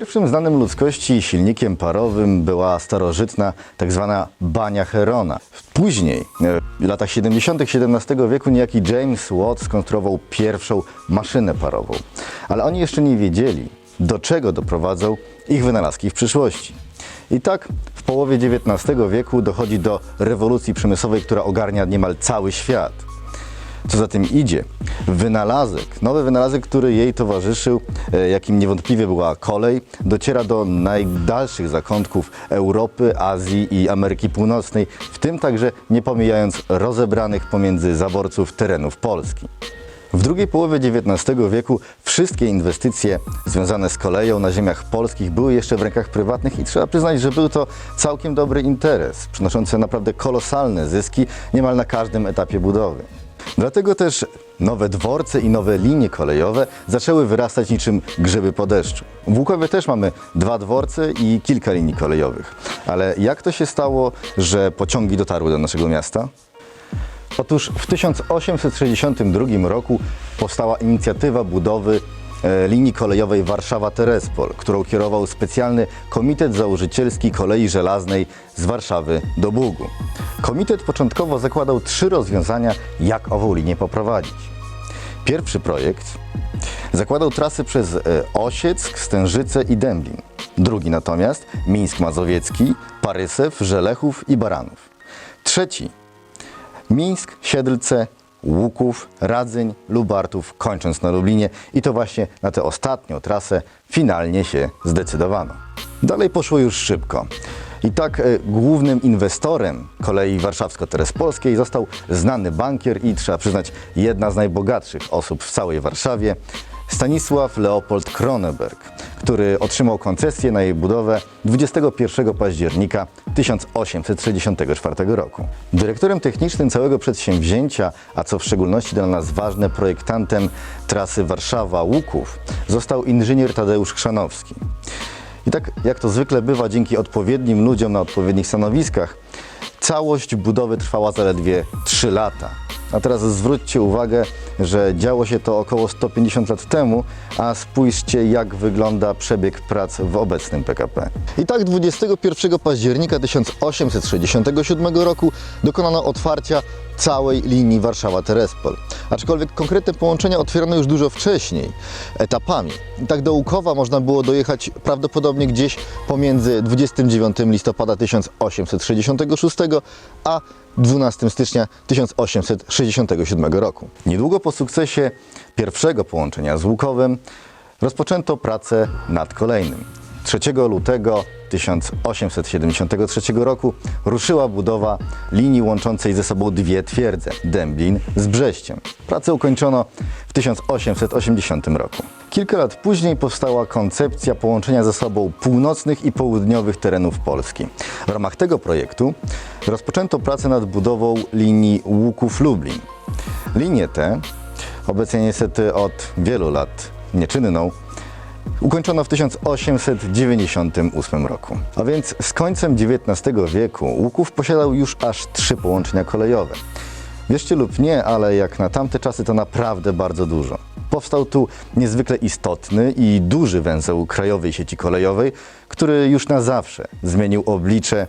Pierwszym znanym ludzkości silnikiem parowym była starożytna tak zwana bania Herona. Później, w latach 70. XVII wieku, niejaki James Watt skonstruował pierwszą maszynę parową. Ale oni jeszcze nie wiedzieli, do czego doprowadzą ich wynalazki w przyszłości. I tak w połowie XIX wieku dochodzi do rewolucji przemysłowej, która ogarnia niemal cały świat. Co za tym idzie, wynalazek, nowy wynalazek, który jej towarzyszył, e, jakim niewątpliwie była kolej, dociera do najdalszych zakątków Europy, Azji i Ameryki Północnej, w tym także nie pomijając rozebranych pomiędzy zaborców terenów Polski. W drugiej połowie XIX wieku wszystkie inwestycje związane z koleją na ziemiach polskich były jeszcze w rękach prywatnych i trzeba przyznać, że był to całkiem dobry interes, przynoszący naprawdę kolosalne zyski niemal na każdym etapie budowy. Dlatego też nowe dworce i nowe linie kolejowe zaczęły wyrastać niczym grzyby po deszczu. W Łukowie też mamy dwa dworce i kilka linii kolejowych. Ale jak to się stało, że pociągi dotarły do naszego miasta? Otóż w 1862 roku powstała inicjatywa budowy linii kolejowej Warszawa-Terespol, którą kierował specjalny Komitet Założycielski Kolei Żelaznej z Warszawy do Bugu. Komitet początkowo zakładał trzy rozwiązania, jak ową linię poprowadzić. Pierwszy projekt zakładał trasy przez e, Osieck, Stężyce i Dęblin. Drugi natomiast Mińsk Mazowiecki, Parysew, Żelechów i Baranów. Trzeci Mińsk, Siedlce, Łuków, Radzyń, Lubartów, kończąc na Lublinie i to właśnie na tę ostatnią trasę finalnie się zdecydowano. Dalej poszło już szybko. I tak e, głównym inwestorem kolei warszawsko-terespolskiej został znany bankier i trzeba przyznać jedna z najbogatszych osób w całej Warszawie, Stanisław Leopold Kroneberg, który otrzymał koncesję na jej budowę 21 października 1864 roku. Dyrektorem technicznym całego przedsięwzięcia, a co w szczególności dla nas ważne, projektantem trasy Warszawa-Łuków został inżynier Tadeusz Chrzanowski. I tak jak to zwykle bywa, dzięki odpowiednim ludziom na odpowiednich stanowiskach, całość budowy trwała zaledwie 3 lata. A teraz zwróćcie uwagę, że działo się to około 150 lat temu, a spójrzcie jak wygląda przebieg prac w obecnym PKP. I tak 21 października 1867 roku dokonano otwarcia całej linii Warszawa-Terespol. Aczkolwiek konkretne połączenia otwierano już dużo wcześniej, etapami. I tak do Łukowa można było dojechać prawdopodobnie gdzieś pomiędzy 29 listopada 1866 a 12 stycznia 1867 roku. Niedługo po sukcesie pierwszego połączenia z Łukowem rozpoczęto pracę nad kolejnym. 3 lutego 1873 roku ruszyła budowa linii łączącej ze sobą dwie twierdze Dęblin z Brześciem. Pracę ukończono w 1880 roku. Kilka lat później powstała koncepcja połączenia ze sobą północnych i południowych terenów Polski. W ramach tego projektu rozpoczęto pracę nad budową linii Łuków-Lublin. Linię tę, obecnie niestety od wielu lat nieczynną, ukończono w 1898 roku. A więc z końcem XIX wieku Łuków posiadał już aż trzy połączenia kolejowe. Wierzcie lub nie, ale jak na tamte czasy to naprawdę bardzo dużo. Powstał tu niezwykle istotny i duży węzeł krajowej sieci kolejowej, który już na zawsze zmienił oblicze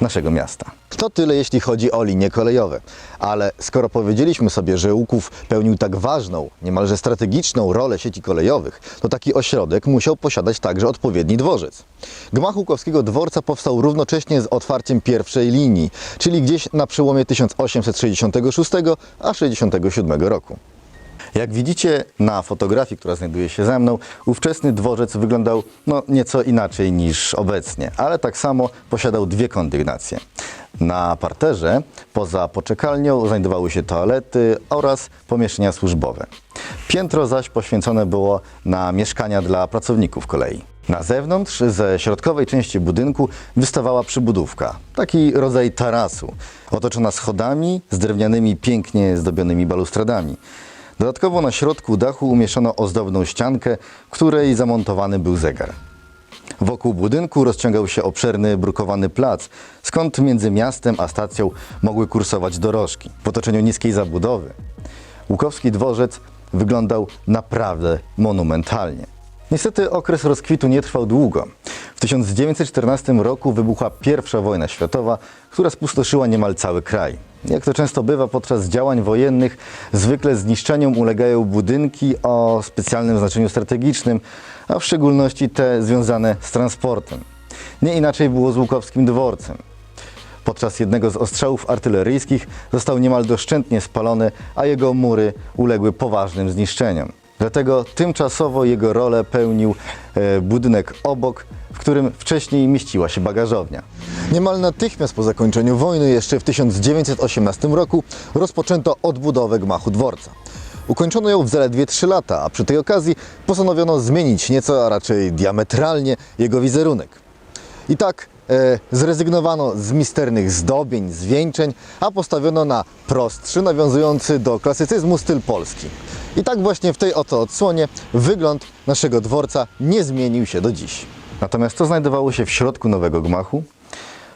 naszego miasta. To tyle, jeśli chodzi o linie kolejowe. Ale skoro powiedzieliśmy sobie, że Łuków pełnił tak ważną, niemalże strategiczną rolę sieci kolejowych, to taki ośrodek musiał posiadać także odpowiedni dworzec. Gmach Łukowskiego dworca powstał równocześnie z otwarciem pierwszej linii, czyli gdzieś na przełomie 1866 a 67 roku. Jak widzicie na fotografii, która znajduje się ze mną, ówczesny dworzec wyglądał no, nieco inaczej niż obecnie, ale tak samo posiadał dwie kondygnacje. Na parterze, poza poczekalnią, znajdowały się toalety oraz pomieszczenia służbowe. Piętro zaś poświęcone było na mieszkania dla pracowników kolei. Na zewnątrz, ze środkowej części budynku, wystawała przybudówka, taki rodzaj tarasu, otoczona schodami z drewnianymi, pięknie zdobionymi balustradami. Dodatkowo na środku dachu umieszczono ozdobną ściankę, której zamontowany był zegar. Wokół budynku rozciągał się obszerny, brukowany plac, skąd między miastem a stacją mogły kursować dorożki. W otoczeniu niskiej zabudowy Łukowski dworzec wyglądał naprawdę monumentalnie. Niestety okres rozkwitu nie trwał długo. W 1914 roku wybuchła I wojna światowa, która spustoszyła niemal cały kraj. Jak to często bywa podczas działań wojennych, zwykle zniszczeniom ulegają budynki o specjalnym znaczeniu strategicznym, a w szczególności te związane z transportem. Nie inaczej było z Łukowskim dworcem. Podczas jednego z ostrzałów artyleryjskich został niemal doszczętnie spalony, a jego mury uległy poważnym zniszczeniom. Dlatego tymczasowo jego rolę pełnił e, budynek obok, w którym wcześniej mieściła się bagażownia. Niemal natychmiast po zakończeniu wojny, jeszcze w 1918 roku, rozpoczęto odbudowę gmachu dworca. Ukończono ją w zaledwie 3 lata, a przy tej okazji postanowiono zmienić nieco, a raczej diametralnie jego wizerunek. I tak zrezygnowano z misternych zdobień, zwieńczeń, a postawiono na prostszy, nawiązujący do klasycyzmu styl polski. I tak właśnie w tej oto odsłonie wygląd naszego dworca nie zmienił się do dziś. Natomiast co znajdowało się w środku nowego gmachu?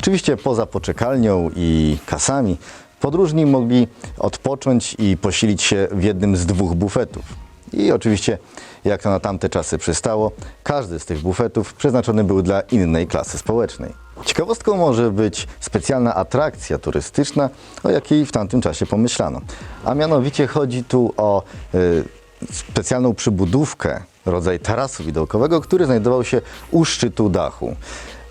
Oczywiście poza poczekalnią i kasami, podróżni mogli odpocząć i posilić się w jednym z dwóch bufetów. I oczywiście, jak to na tamte czasy przystało, każdy z tych bufetów przeznaczony był dla innej klasy społecznej. Ciekawostką może być specjalna atrakcja turystyczna, o jakiej w tamtym czasie pomyślano. A mianowicie chodzi tu o y, specjalną przybudówkę, rodzaj tarasu widokowego, który znajdował się u szczytu dachu.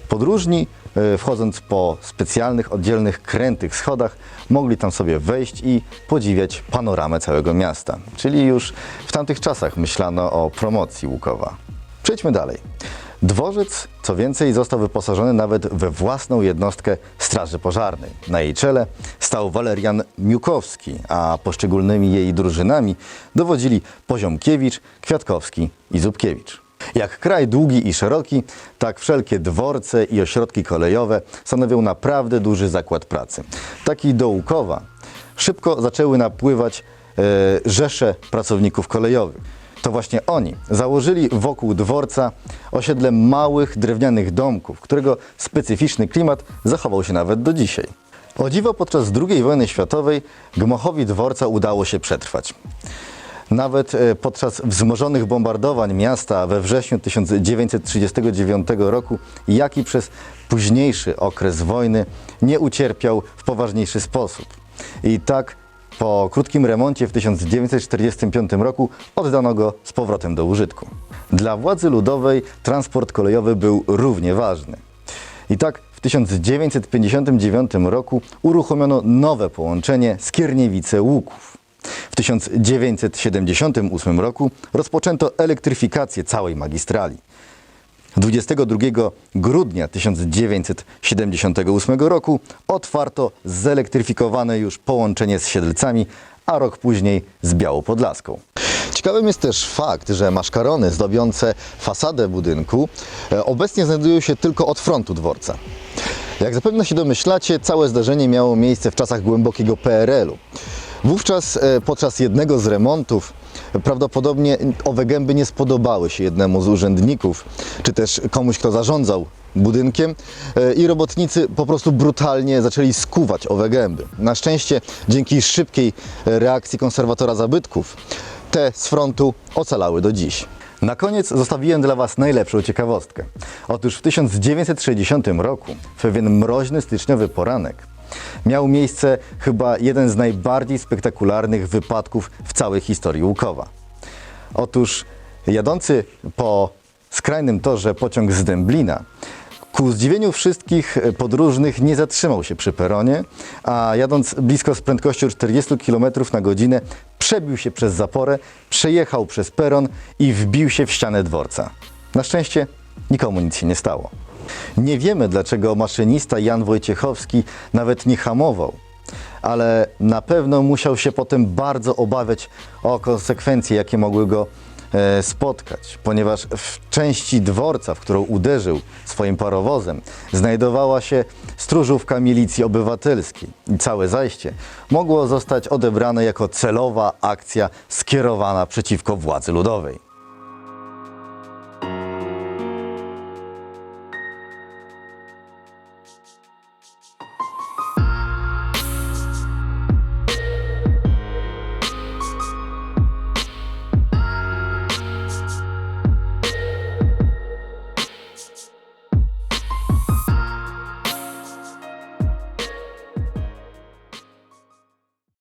Podróżni, wchodząc po specjalnych, oddzielnych, krętych schodach, mogli tam sobie wejść i podziwiać panoramę całego miasta. Czyli już w tamtych czasach myślano o promocji Łukowa. Przejdźmy dalej. Dworzec, co więcej, został wyposażony nawet we własną jednostkę Straży Pożarnej. Na jej czele stał Walerian Miukowski, a poszczególnymi jej drużynami dowodzili Poziomkiewicz, Kwiatkowski i Zubkiewicz. Jak kraj długi i szeroki, tak wszelkie dworce i ośrodki kolejowe stanowią naprawdę duży zakład pracy. Taki do Łukowa szybko zaczęły napływać e, rzesze pracowników kolejowych. To właśnie oni założyli wokół dworca osiedle małych drewnianych domków, którego specyficzny klimat zachował się nawet do dzisiaj. O dziwo podczas II wojny światowej gmochowi dworca udało się przetrwać. Nawet e, podczas wzmożonych bombardowań miasta we wrześniu 1939 roku, jak i przez późniejszy okres wojny, nie ucierpiał w poważniejszy sposób. I tak po krótkim remoncie w 1945 roku oddano go z powrotem do użytku. Dla władzy ludowej transport kolejowy był równie ważny. I tak w 1959 roku uruchomiono nowe połączenie Skierniewice-Łuków. W 1978 roku rozpoczęto elektryfikację całej magistrali. 22 grudnia 1978 roku otwarto zelektryfikowane już połączenie z Siedlcami, a rok później z Białopodlaską. Ciekawym jest też fakt, że maszkarony zdobiące fasadę budynku e, obecnie znajdują się tylko od frontu dworca. Jak zapewne się domyślacie, całe zdarzenie miało miejsce w czasach głębokiego PRL-u. Wówczas e, podczas jednego z remontów prawdopodobnie owe gęby nie spodobały się jednemu z urzędników, czy też komuś, kto zarządzał budynkiem e, i robotnicy po prostu brutalnie zaczęli skuwać owe gęby. Na szczęście dzięki szybkiej reakcji konserwatora zabytków te z frontu ocalały do dziś. Na koniec zostawiłem dla Was najlepszą ciekawostkę. Otóż w 1960 roku, w pewien mroźny styczniowy poranek, miał miejsce chyba jeden z najbardziej spektakularnych wypadków w całej historii Łukowa. Otóż jadący po skrajnym torze pociąg z Dęblina Ku zdziwieniu wszystkich podróżnych nie zatrzymał się przy peronie, a jadąc blisko z prędkością 40 km na godzinę przebił się przez zaporę, przejechał przez peron i wbił się w ścianę dworca. Na szczęście nikomu nic się nie stało. Nie wiemy, dlaczego maszynista Jan Wojciechowski nawet nie hamował, ale na pewno musiał się potem bardzo obawiać o konsekwencje, jakie mogły go e, spotkać, ponieważ w części dworca, w którą uderzył swoim parowozem, znajdowała się stróżówka milicji obywatelskiej i całe zajście mogło zostać odebrane jako celowa akcja skierowana przeciwko władzy ludowej.